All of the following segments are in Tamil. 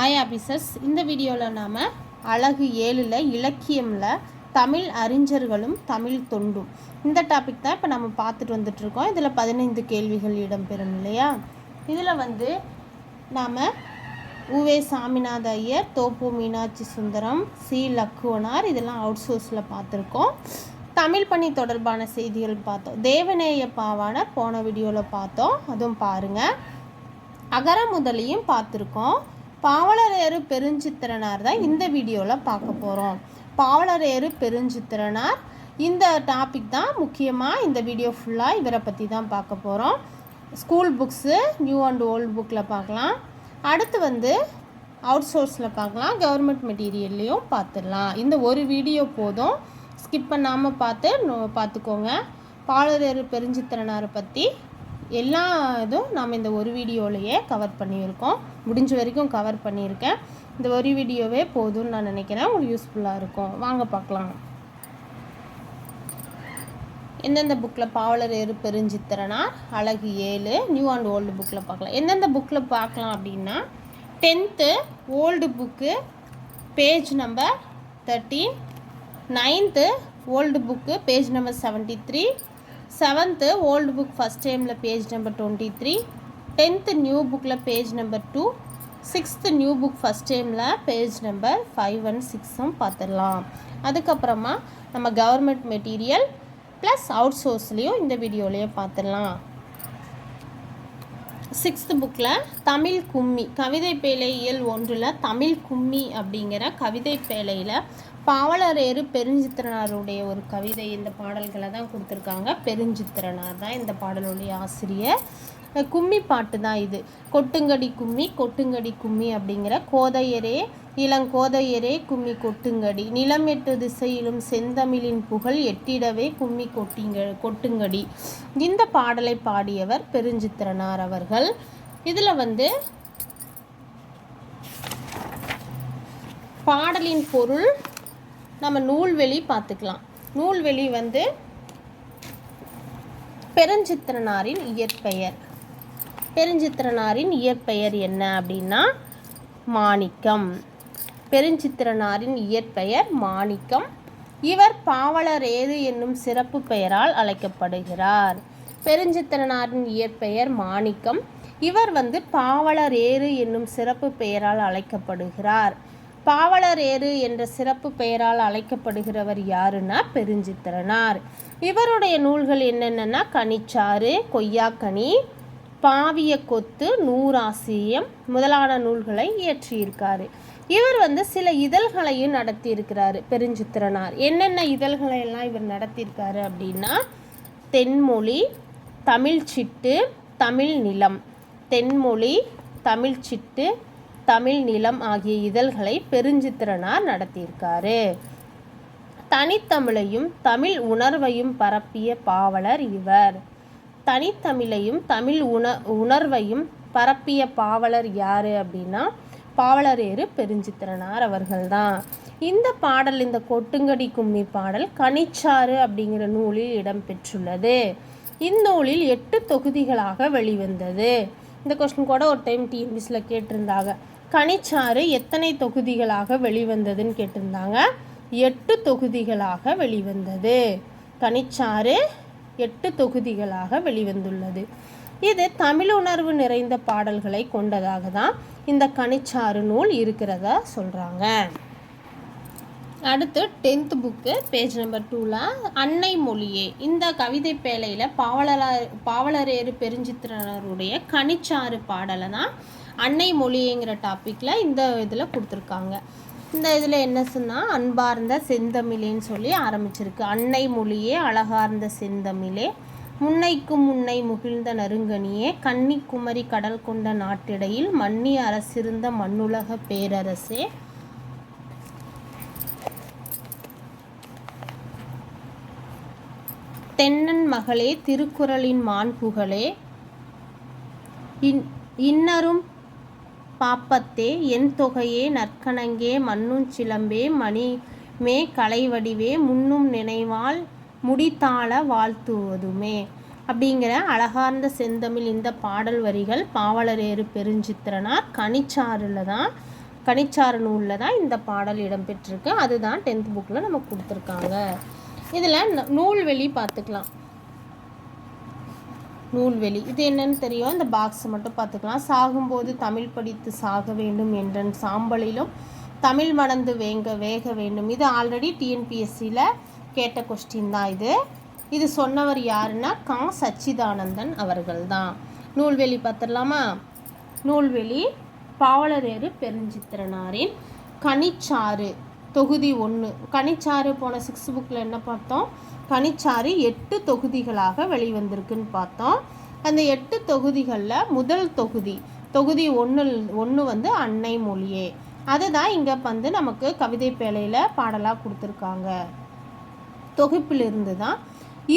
Hi officers. இந்த வீடியோவில் நாம் அழகு ஏழில் இலக்கியமில் தமிழ் அறிஞர்களும் தமிழ் தொண்டும். இந்த டாபிக் தான் இப்போ நம்ம பார்த்துட்டு வந்துட்ருக்கோம் இதில் பதினைந்து கேள்விகள் இடம்பெறும் இல்லையா? இதில் வந்து நாம் உவே சாமிநாத ஐயர் தோப்பு மீனாட்சி சுந்தரம் சி லக்குவனார் இதெல்லாம் அவுட் சோர்ஸில் பார்த்துருக்கோம். தமிழ் பணி தொடர்பான செய்திகள் பார்த்தோம். தேவநேய பாவான போன வீடியோவில் பார்த்தோம். அதுவும் பாருங்கள் அகர முதலியும் பார்த்துருக்கோம். பாவலரேறு பெருஞ்சித்திரனார் தான் இந்த வீடியோவில் பார்க்க போகிறோம் பாவலரேறு பெருஞ்சித்திரனார் இந்த டாபிக் தான் முக்கியமாக இந்த வீடியோ ஃபுல்லாக இவரை பற்றி தான் பார்க்க போகிறோம் school books new and old புக்கில் பார்க்கலாம். அடுத்து வந்து அவுட் சோர்ஸில் பார்க்கலாம். கவர்மெண்ட் மெட்டீரியல்லையும் பார்த்துடலாம். இந்த ஒரு வீடியோ போதும். ஸ்கிப் பண்ணாமல் பார்த்து நோ- பார்த்துக்கோங்க. பாலரேறு பெருஞ்சித்திரனாரை பற்றி எல்லா இதுவும் நாம் இந்த ஒரு வீடியோலையே கவர் பண்ணியிருக்கோம். முடிஞ்ச வரைக்கும் கவர் பண்ணியிருக்கேன். இந்த ஒரு வீடியோவே போதும்னு நான் நினைக்கிறேன். உங்களுக்கு யூஸ்ஃபுல்லாக இருக்கும். வாங்க பார்க்கலாம். எந்தெந்த புக்கில் பாவலர் ஏறு பெருஞ்சித்திரனார்? அழகு ஏழு நியூ அண்ட் ஓல்டு புக்கில் பார்க்கலாம். எந்தெந்த புக்கில் பார்க்கலாம் அப்படின்னா tenth old book page number thirteen ninth old book page number seventy three seventh old book first டைமில் page number twenty three tenth new புக்கில் page number two sixth new book first டைமில் பேஜ் நம்பர் ஃபைவ் அண்ட் சிக்ஸும் பார்த்துடலாம். அதுக்கப்புறமா நம்ம கவர்மெண்ட் மெட்டீரியல் ப்ளஸ் அவுட் சோர்ஸ்லேயும் இந்த வீடியோலையும் பார்த்துடலாம். சிக்ஸ்த்து புக்கில் தமிழ் கும்மி கவிதை பேழை இயல் ஒன்றில் தமிழ் கும்மி அப்படிங்கிற கவிதை பேழையில் பாவலரேறு பெருஞ்சித்திரனாருடைய ஒரு கவிதை இந்த பாடல்களை தான் கொடுத்துருக்காங்க. பெருஞ்சித்திரனார் தான் இந்த பாடலுடைய ஆசிரியர். கும்மி பாட்டு தான் இது. கொட்டுங்கடி கும்மி கொட்டுங்கடி கும்மி அப்படிங்கிற கோதையரே இளங்கோதையரே கும்மி கொட்டுங்கடி. நிலம் எட்டு திசையிலும் செந்தமிழின் புகழ் எட்டிடவே கும்மி கொட்டிங்க கொட்டுங்கடி. இந்த பாடலை பாடியவர் பெருஞ்சித்திரனார் அவர்கள். இதில் வந்து பாடலின் பொருள் நம்ம நூல்வெளி பார்த்துக்கலாம். நூல்வெளி வந்து பெருஞ்சித்திரனாரின் இயற்பெயர். பெருஞ்சித்திரனாரின் இயற்பெயர் என்ன அப்படின்னா மாணிக்கம். பெருஞ்சித்திரனாரின் இயற்பெயர் மாணிக்கம். இவர் பாவலரேறு என்னும் சிறப்பு பெயரால் அழைக்கப்படுகிறார். பெருஞ்சித்திரனாரின் இயற்பெயர் மாணிக்கம். இவர் வந்து பாவலரேறு என்னும் சிறப்பு பெயரால் அழைக்கப்படுகிறார். பாவலர் ஏறு என்ற சிறப்பு பெயரால் அழைக்கப்படுகிறவர் யாருன்னா பெருஞ்சித்திரனார். இவருடைய நூல்கள் என்னென்னன்னா கனிச்சாறு கொய்யாக்கனி பாவிய கொத்து நூறாசியம் முதலான நூல்களை இயற்றியிருக்காரு. இவர் வந்து சில இதழ்களையும் நடத்தியிருக்கிறாரு பெருஞ்சித்திரனார். என்னென்ன இதழ்களை எல்லாம் இவர் நடத்தியிருக்காரு அப்படின்னா தென்மொழி தமிழ் சிட்டு தமிழ் நிலம் தென்மொழி தமிழ் சிட்டு தமிழ் நிலம் ஆகிய இதழ்களை பெருஞ்சித்திரனார் நடத்தியிருக்காரு. தனித்தமிழையும் தமிழ் உணர்வையும் பரப்பிய பாவலர் இவர். தனித்தமிழையும் தமிழ் உண உணர்வையும் பரப்பிய பாவலர் யார் அப்படின்னா பாவலரேறு பெருஞ்சித்திரனார் அவர்கள்தான். இந்த பாடல் இந்த கொட்டுங்கடி கும்மி பாடல் கனிச்சாறு அப்படிங்கிற நூலில் இடம்பெற்றுள்ளது. இந்நூலில் எட்டு தொகுதிகளாக வெளிவந்தது. இந்த கொஸ்டின் கூட ஒரு டைம் டிஎன்பிஸில் கேட்டிருந்தாங்க. கனிச்சாறு எத்தனை தொகுதிகளாக வெளிவந்ததுன்னு கேட்டிருந்தாங்க. எட்டு தொகுதிகளாக வெளிவந்தது. கனிச்சாறு எட்டு தொகுதிகளாக வெளிவந்துள்ளது. இது தமிழுணர்வு நிறைந்த பாடல்களை கொண்டதாக தான் இந்த கனிச்சாறு நூல் இருக்கிறதா சொல்கிறாங்க அடுத்து டென்த் புக்கு பேஜ் நம்பர் டூவில் அன்னை மொழியே. இந்த கவிதை பேழையில் பாவலரா பாவலரேறு பெருஞ்சித்திரனருடைய கனிச்சாறு பாடலை தான் அன்னை மொழிங்கிற டாப்பிக்கில் இந்த இதில் கொடுத்துருக்காங்க. இந்த இதில் என்ன சொன்னால் அன்பார்ந்த செந்தமிழேன்னு சொல்லி ஆரம்பிச்சிருக்கு. அன்னை மொழியே அழகார்ந்த செந்தமிழே முன்னைக்கும் முன்னை முகிழ்ந்த நறுங்கனியே கன்னி குமரி கடல் கொண்ட நாட்டிடையில் மன்னி அரசிருந்த மண்ணுலக பேரரசே. தென்னன் மகளே திருக்குறளின் மாண்புகளே. இன் இன்னரும் பாப்பத்தே என் தொகையே நற்கணங்கே மண்ணுஞ் சிலம்பே மணி மே கலைவடிவே முன்னும் நினைவால் முடித்தாள வாழ்த்துவதுமே. அப்படிங்கிற அழகார்ந்த செந்தமிழ் இந்த பாடல் வரிகள் பாவலரேறு பெருஞ்சித்திரனார் கனிச்சாறில் தான் கனிச்சாறு நூலில் தான் இந்த பாடல் இடம்பெற்றிருக்கு அதுதான் டென்த் புக்கில் நமக்கு கொடுத்துருக்காங்க. இதில் நூல்வெளி பார்த்துக்கலாம். நூல்வெளி. இது என்னன்னு தெரியும்? இந்த பாக்ஸ் மட்டும் பார்த்துக்கலாம். சாகும்போது தமிழ் படித்து சாக வேண்டும் என்ற சாம்பலிலும் தமிழ் மணந்து வேங்க வேக வேண்டும். இது ஆல்ரெடி டிஎன்பிஎஸ்சியில் கேட்ட கொஸ்டின் தான் இது. இது சொன்னவர் யாருன்னா கா. சச்சிதானந்தன் அவர்கள் தான் நூல்வெளி பார்த்துடலாமா? நூல்வெளி பாவலரேறு பெருஞ்சித்திரனாரின் கனிச்சாறு. தொகுதி ஒன்று கனிச்சாறு போன சிக்ஸ் புக்கில் என்ன பார்த்தோம்? கனிச்சாறு எட்டு தொகுதிகளாக வெளிவந்திருக்குன்னு பார்த்தோம். அந்த எட்டு தொகுதிகளில் முதல் தொகுதி தொகுதி ஒன்று ஒன்று வந்து அன்னை மொழியே. அதுதான் இங்கே வந்து நமக்கு கவிதை பேழையில் பாடலாக கொடுத்துருக்காங்க. தொகுப்பிலிருந்து தான்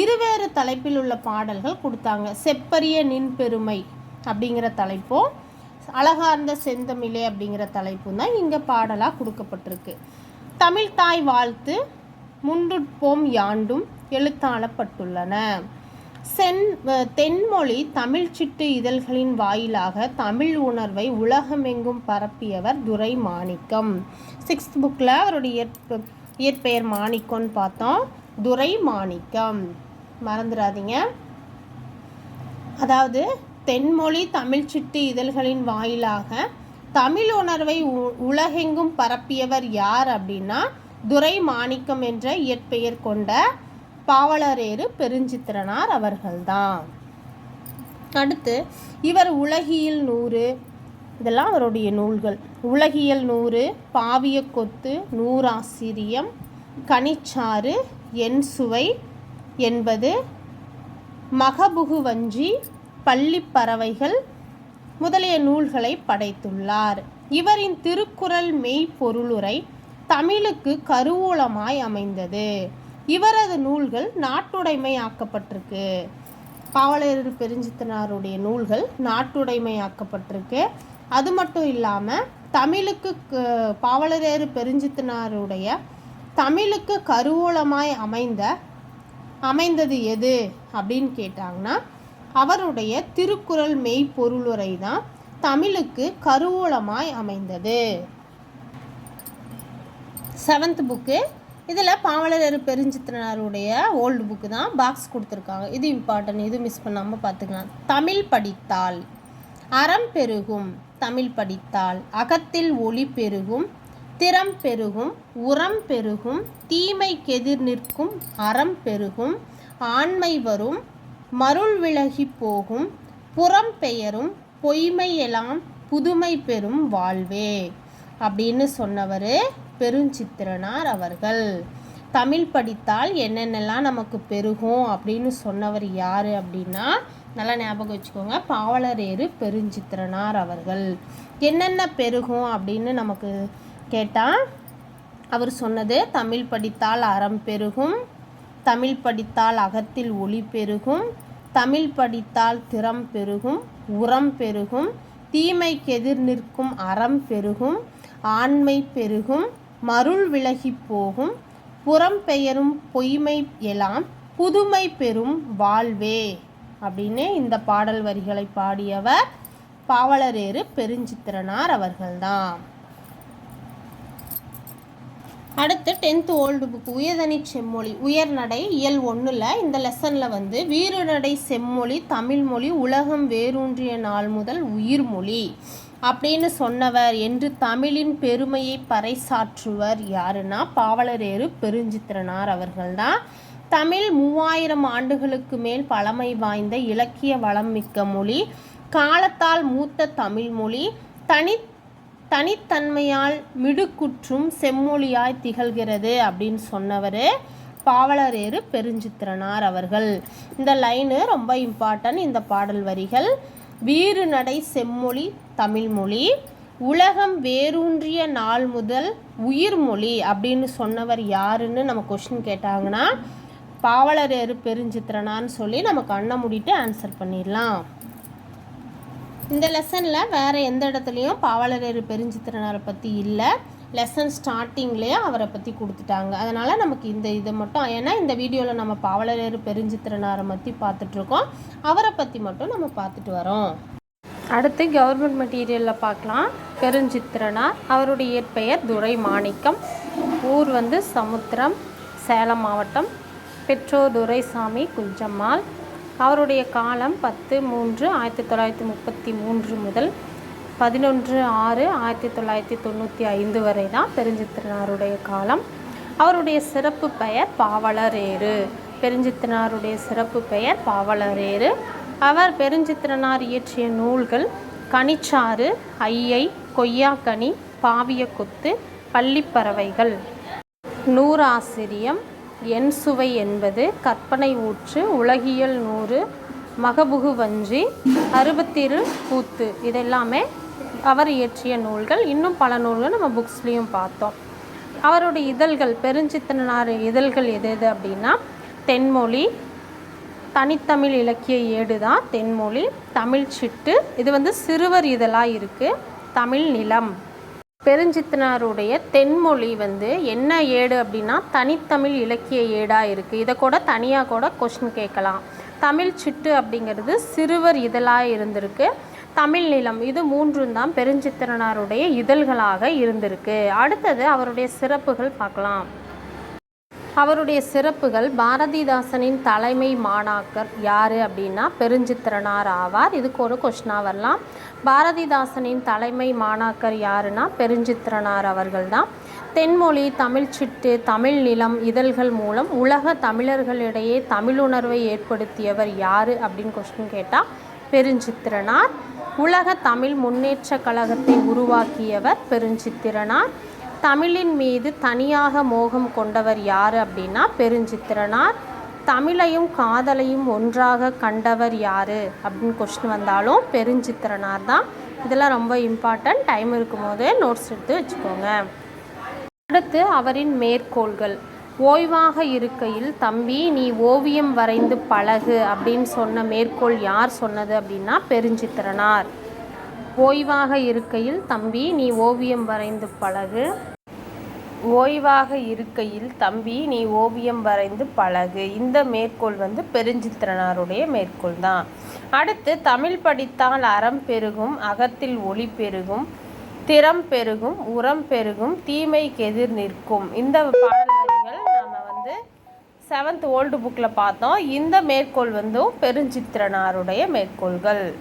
இருவேறு தலைப்பில் உள்ள பாடல்கள் கொடுத்தாங்க. செப்பரிய நின் பெருமை அப்படிங்கிற தலைப்பும் அழகார்ந்த செந்தமிழே அப்படிங்கிற தலைப்பும் தான் இங்கே பாடலாக கொடுக்கப்பட்டிருக்கு. தமிழ் தாய் வாழ்த்து முன்னுட்போம் யாண்டும் எழுத்தாளப்பட்டுள்ளன. சென் தென்மொழி தமிழ் சிட்டு இதழ்களின் வாயிலாக தமிழ் உணர்வை உலகமெங்கும் பரப்பியவர் துரை மாணிக்கம். சிக்ஸ்த் புக்கில் அவருடைய இயற்பெயர் மாணிக்கம்னு பார்த்தோம். துரை மாணிக்கம். மறந்துடாதீங்க அதாவது தென்மொழி தமிழ் சிட்டு இதழ்களின் வாயிலாக தமிழ் உணர்வை உலகெங்கும் பரப்பியவர் யார் அப்படின்னா துரை மாணிக்கம் என்ற இயற்பெயர் கொண்ட பாவலரேறு பெருஞ்சித்திரனார் அவர்கள்தான். அடுத்து இவர் உலகியல் நூறு இதெல்லாம் அவருடைய நூல்கள். உலகியல் நூறு பாவிய கொத்து நூறாசிரியம் கனிச்சாறு என் சுவை என்பது மகபுகுவஞ்சி பள்ளிப்பறவைகள் முதலிய நூல்களை படைத்துள்ளார். இவரின் திருக்குறள் மெய்ப்பொருளுரை தமிழுக்கு கருவூலமாய் அமைந்தது. இவரது நூல்கள் நாட்டுடைமையாக்கப்பட்டிருக்கு. பாவலர் பெருஞ்சித்தனாருடைய நூல்கள் நாட்டுடைமையாக்கப்பட்டிருக்கு. அது மட்டும் இல்லாமல் தமிழுக்கு பாவலரேறு பெருஞ்சித்தனாருடைய தமிழுக்கு கருவூலமாய் அமைந்த அமைந்தது எது அப்படின்னு கேட்டாங்கன்னா அவருடைய திருக்குறள் மெய்ப்பொருளுரை தான் தமிழுக்கு கருவூலமாய் அமைந்தது. செவன்த் புக்கு இதில் பாவலர் பெருஞ்சித்திரனாருடைய ஓல்டு புக்கு தான் பாக்ஸ் கொடுத்துருக்காங்க. இது இம்பார்ட்டன்ட் இது மிஸ் பண்ணாமல் பார்த்துக்கலாம். தமிழ் படித்தால் அறம் பெருகும் தமிழ் படித்தால் அகத்தில் ஒளி பெருகும் திறம் பெருகும் உரம் பெருகும் தீமை கெதிர் நிற்கும் அறம் பெருகும் ஆண்மை வரும் மருள் விலகி போகும் புறம் பெயரும் பொய்மையெல்லாம் புதுமை பெறும் வாழ்வே. அப்படின்னு சொன்னவர் பெருஞ்சித்திரனார் அவர்கள். தமிழ் படித்தால் என்னென்னலாம் நமக்கு பெருகும் அப்படின்னு சொன்னவர் யார் அப்படின்னா நல்லா ஞாபகம் வச்சுக்கோங்க பாவலரேறு பெருஞ்சித்திரனார் அவர்கள். என்னென்ன பெருகும் அப்படின்னு நமக்கு கேட்டால் அவர் சொன்னது தமிழ் படித்தால் அறம் பெருகும் தமிழ் படித்தால் அகத்தில் ஒளி பெருகும் தமிழ் படித்தால் திறம் பெருகும் உரம் பெருகும் தீமைக்கெதிர் நிற்கும் அறம் பெருகும் ஆண்மை பெருகும் மருள் விலகி போகும் புறம் பெயரும் பொய்மை எல்லாம் புதுமை பெறும் வாழ்வே. அப்படின்னு இந்த பாடல் வரிகளை பாடியவர் பாவலரேறு பெருஞ்சித்திரனார் அவர்கள்தான். அடுத்து டென்த்து ஓல்டு புக் உயர்தனி செம்மொழி உயர்நடை இயல் ஒன்றில் இந்த லெசனில் வந்து வீறுநடை செம்மொழி தமிழ்மொழி உலகம் வேரூன்றிய நாள் முதல் உயிர்மொழி அப்படின்னு சொன்னவர். என்று தமிழின் பெருமையை பறைசாற்றுவர் யாருன்னா பாவலரேறு பெருஞ்சித்திரனார் அவர்கள்தான். தமிழ் மூவாயிரம் ஆண்டுகளுக்கு மேல் பழமை வாய்ந்த இலக்கிய வளம் மிக்க மொழி. காலத்தால் மூத்த தமிழ் மொழி. தனி தனித்தன்மையால் மிடுக்குற்றும் செம்மொழியாய் திகழ்கிறது அப்படின்னு சொன்னவர் பாவலரேறு பெருஞ்சித்திரனார் அவர்கள். இந்த லைனு ரொம்ப இம்பார்ட்டன்ட் இந்த பாடல் வரிகள். வீறு நடை செம்மொழி தமிழ்மொழி உலகம் வேரூன்றிய நாள் முதல் உயிர்மொழி அப்படின்னு சொன்னவர் யாருன்னு நம்ம கொஷின் கேட்டாங்கன்னா பாவலரேறு பெருஞ்சித்திரனான்னு சொல்லி நம்ம கண்ணை மூடிட்டு ஆன்சர் பண்ணிடலாம். இந்த லெசனில் வேறு எந்த இடத்துலையும் பாவலரேறு பெருஞ்சித்திரனாரை பற்றி இல்லை. லெசன் ஸ்டார்டிங்லேயே அவரை பற்றி கொடுத்துட்டாங்க. அதனால் நமக்கு இந்த இது மட்டும் ஏன்னா இந்த வீடியோவில் நம்ம பாவலரேறு பெருஞ்சித்திரனாரை பற்றி பார்த்துட்ருக்கோம். அவரை பற்றி மட்டும் நம்ம பார்த்துட்டு வரோம். அடுத்து கவர்மெண்ட் மெட்டீரியலில் பார்க்கலாம். பெருஞ்சித்திரனார் அவருடைய இயற்பெயர் துரை மாணிக்கம் ஊர் வந்து சமுத்திரம் சேலம் மாவட்டம் பெற்றோர் துரைசாமி குஞ்சம்மாள். அவருடைய காலம் பத்து மூன்று ஆயிரத்தி தொள்ளாயிரத்தி முப்பத்தி மூன்று முதல் பதினொன்று ஆறு ஆயிரத்தி தொள்ளாயிரத்தி தொண்ணூற்றி ஐந்து வரை தான் பெருஞ்சித்திரனாருடைய காலம். அவருடைய சிறப்பு பெயர் பாவலரேறு. பெருஞ்சித்திரனாருடைய சிறப்பு பெயர் பாவலரேறு. அவர் பெருஞ்சித்திரனார் இயற்றிய நூல்கள் கனிச்சாறு ஐயை கொய்யாக்கனி பாவியக்குத்து பள்ளிப்பறவைகள். நூறாசிரியம் என் சுவை என்பது கற்பனை ஊற்று உலகியல் நூறு மகபுகு வஞ்சி அறுபத்திரு கூத்து. இதெல்லாமே அவர் இயற்றிய நூல்கள். இன்னும் பல நூல்கள் நம்ம புக்ஸ்லேயும் பார்த்தோம். அவருடைய இதழ்கள் பெருஞ்சித்தனார் இதழ்கள் எது எது அப்படின்னா தென்மொழி தனித்தமிழ் இலக்கிய ஏடு தான் தென்மொழி தமிழ் சிட்டு. இது வந்து சிறுவர் இதழாக இருக்குது தமிழ் நிலம். பெருஞ்சித்தனாருடைய தென்மொழி வந்து என்ன ஏடு அப்படின்னா தனித்தமிழ் இலக்கிய ஏடாக இருக்குது இதை கூட தனியாக கூட கொஷின் கேட்கலாம். தமிழ் சிட்டு அப்படிங்கிறது சிறுவர் இதழாக இருந்திருக்கு. தமிழ் நிலம் இது மூன்றும் தான் பெருஞ்சித்திரனாருடைய இதழ்களாக இருந்திருக்கு. அடுத்தது அவருடைய சிறப்புகள் பார்க்கலாம். அவருடைய சிறப்புகள் பாரதிதாசனின் தலைமை மாணாக்கர் யார் அப்படின்னா பெருஞ்சித்திரனார் ஆவார். இதுக்கு ஒரு கொஷினாக வரலாம். பாரதிதாசனின் தலைமை மாணாக்கர் யாருன்னா பெருஞ்சித்திரனார் அவர்கள் தான் தென்மொழி தமிழ்ச்சிட்டு தமிழ் நிலம் இதழ்கள் மூலம் உலக தமிழர்களிடையே தமிழுணர்வை ஏற்படுத்தியவர் யார் அப்படின்னு கொஸ்டின் கேட்டால் பெருஞ்சித்திரனார். உலக தமிழ் முன்னேற்ற கழகத்தை உருவாக்கியவர் பெருஞ்சித்திரனார். தமிழின் மீது தனியாக மோகம் கொண்டவர் யார் அப்படின்னா பெருஞ்சித்திரனார். தமிழையும் காதலையும் ஒன்றாக கண்டவர் யார் அப்படின்னு கொஸ்டின் வந்தாலும் பெருஞ்சித்திரனார் தான். இதெல்லாம் ரொம்ப இம்பார்ட்டன்ட் டைம் இருக்கும்போதே நோட்ஸ் எடுத்து வச்சுக்கோங்க. அடுத்து அவரின் மேற்கோள்கள். ஓய்வாக இருக்கையில் தம்பி நீ ஓவியம் வரைந்து பழகு அப்படின்னு சொன்ன மேற்கோள் யார் சொன்னது அப்படின்னா பெருஞ்சித்திரனார். ஓய்வாக இருக்கையில் தம்பி நீ ஓவியம் வரைந்து பழகு ஓய்வாக இருக்கையில் தம்பி நீ ஓவியம் வரைந்து பழகு. இந்த மேற்கோள் வந்து பெருஞ்சித்திரனாருடைய மேற்கோள் தான். அடுத்து தமிழ் படித்தால் அறம் பெருகும் அகத்தில் ஒளி பெருகும் திறம் பெருகும் உரம் பெருகும் தீமைக்கு எதிர் நிற்கும். இந்த பாடல் வரிகள் நாம் வந்து செவன்த் ஓல்டு புக்கில் பார்த்தோம். இந்த மேற்கோள் வந்து பெருஞ்சித்திரனாருடைய மேற்கோள்கள்.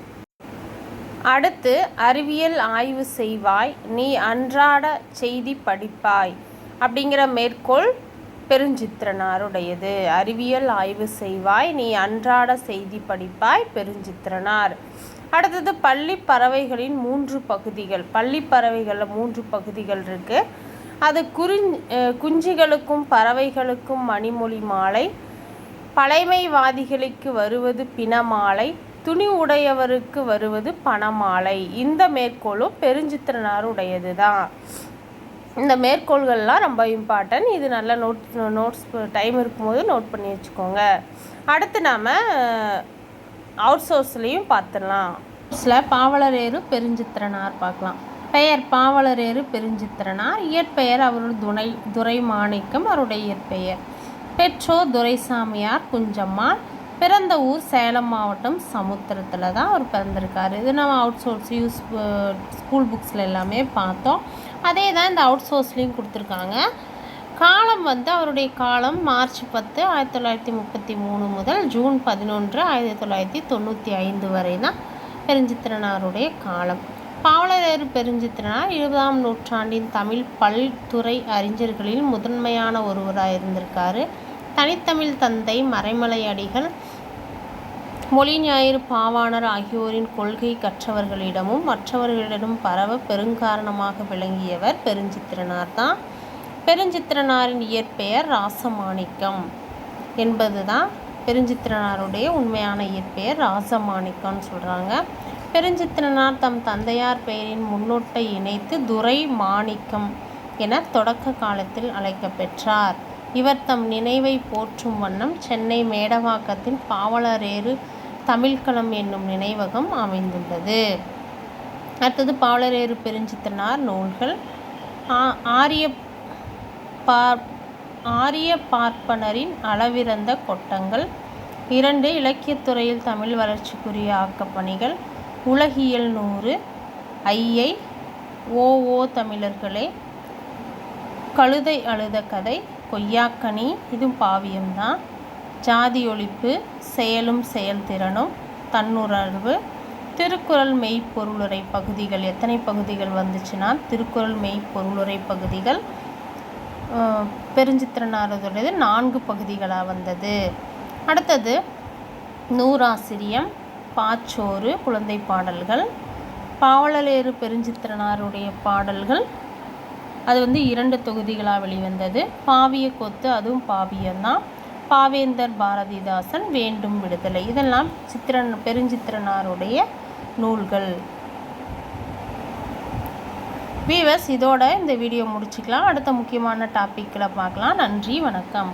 அடுத்து அறிவியல் ஆய்வு செய்வாய். நீ அன்றாட செய்தி படிப்பாய். அப்படிங்கிற மேற்கோள் பெருஞ்சித்திரனாருடையது. அறிவியல் ஆய்வு செய்வாய் நீ அன்றாட செய்தி படிப்பாய் பெருஞ்சித்திரனார். அடுத்தது பள்ளி பறவைகளின் மூன்று பகுதிகள். பள்ளி பறவைகளில் மூன்று பகுதிகள் இருக்குது அது குறி குஞ்சுகளுக்கும் பறவைகளுக்கும் மணிமொழி மாலை பழைமைவாதிகளுக்கு வருவது பிணமாலை துணி உடையவருக்கு வருவது பணமாலை. இந்த மேற்கோளும் பெருஞ்சித்திரனாருடையது தான் இந்த மேற்கோள்கள்லாம் ரொம்ப இம்பார்ட்டன்ட் இது நல்லா நோட் நோட்ஸ் டைம் இருக்கும்போது நோட் பண்ணி வச்சுக்கோங்க. அடுத்து நாம் அவுட் சோர்ஸ்லேயும் பார்த்துடலாம். சில பாவலரேறு பெருஞ்சித்திரனார் பார்க்கலாம். பெயர் பாவலரேறு பெருஞ்சித்திரனார். இயற்பெயர் அவருடைய துணை துரை மாணிக்கம் அவருடைய இயற்பெயர். பெற்றோர் துரைசாமியார் குஞ்சம்மாள். பிறந்த ஊர் சேலம் மாவட்டம் சமுத்திரத்தில் தான் அவர் பிறந்திருக்காரு. இது நம்ம அவுட் சோர்ஸ் யூஸ் ஸ்கூல் புக்ஸில் எல்லாமே பார்த்தோம். அதே தான் இந்த அவுட் சோர்ஸ்லேயும் கொடுத்துருக்காங்க. காலம் வந்து அவருடைய காலம் மார்ச் பத்து ஆயிரத்தி தொள்ளாயிரத்தி முப்பத்தி மூணு முதல் ஜூன் பதினொன்று ஆயிரத்தி தொள்ளாயிரத்தி தொண்ணூற்றி ஐந்து வரை தான் பெருஞ்சித்திரனாருடைய காலம். பாவலரேறு பெருஞ்சித்திரனார் இருபதாம் நூற்றாண்டின் தமிழ் பல்துறை அறிஞர்களில் முதன்மையான ஒருவராக இருந்திருக்காரு தனித்தமிழ் தந்தை மறைமலை அடிகள் மொழி ஞாயிறு பாவாணர் ஆகியோரின் கொள்கை கற்றவர்களிடமும் மற்றவர்களிடம் பரவ பெருங்காரணமாக விளங்கியவர் பெருஞ்சித்திரனார் தான். பெருஞ்சித்திரனாரின் இயற்பெயர் ராசமாணிக்கம் என்பது தான் பெருஞ்சித்திரனாருடைய உண்மையான இயற்பெயர் ராசமாணிக்கம்னு சொல்கிறாங்க பெருஞ்சித்திரனார் தம் தந்தையார் பெயரின் முன்னோட்டை இணைத்து துரை மாணிக்கம் என தொடக்க காலத்தில் அழைக்கப்பெற்றார். இவர் தம் நினைவை போற்றும் வண்ணம் சென்னை மேடவாக்கத்தின் பாவலரேறு தமிழ்களம் என்னும் நினைவகம் அமைந்துள்ளது. அடுத்தது பாலரேறு பெருஞ்சித்தனார் நூல்கள். ஆரிய பார் ஆரிய பார்ப்பனரின் அளவிறந்த கொட்டங்கள். இரண்டு இலக்கியத்துறையில் தமிழ் வளர்ச்சிக்குரிய ஆக்கப்பணிகள். உலகியல் நூறு ஐயை ஓஓ தமிழர்களே. கழுதை அழுத கதை கொய்யாக்கனி இதுவும் பாவியம்தான். ஜாதி ஒழிப்பு செயலும் செயல்திறனும் தன்னுணர்வு திருக்குறள் மெய்ப்பொருளுரை பகுதிகள். எத்தனை பகுதிகள் வந்துச்சுன்னா திருக்குறள் மெய்ப்பொருளுரை பகுதிகள் பெருஞ்சித்திரனாரதுடையது நான்கு பகுதிகளாக வந்தது. அடுத்தது நூறாசிரியம் பாச்சோறு குழந்தை பாடல்கள் பாவலேறு பெருஞ்சித்திரனாருடைய பாடல்கள். அது வந்து இரண்டு தொகுதிகளாக வெளிவந்தது. பாவிய கொத்து அதுவும் பாவியம்தான். பாவேந்தர் பாரதிதாசன் வேண்டும் விடுதலை. இதெல்லாம் சித்திரன் பெருஞ்சித்திரனாருடைய நூல்கள். வீவர்ஸ் இதோட இந்த வீடியோ முடிச்சுக்கலாம். அடுத்த முக்கியமான டாப்பிக்கில் பார்க்கலாம். நன்றி வணக்கம்.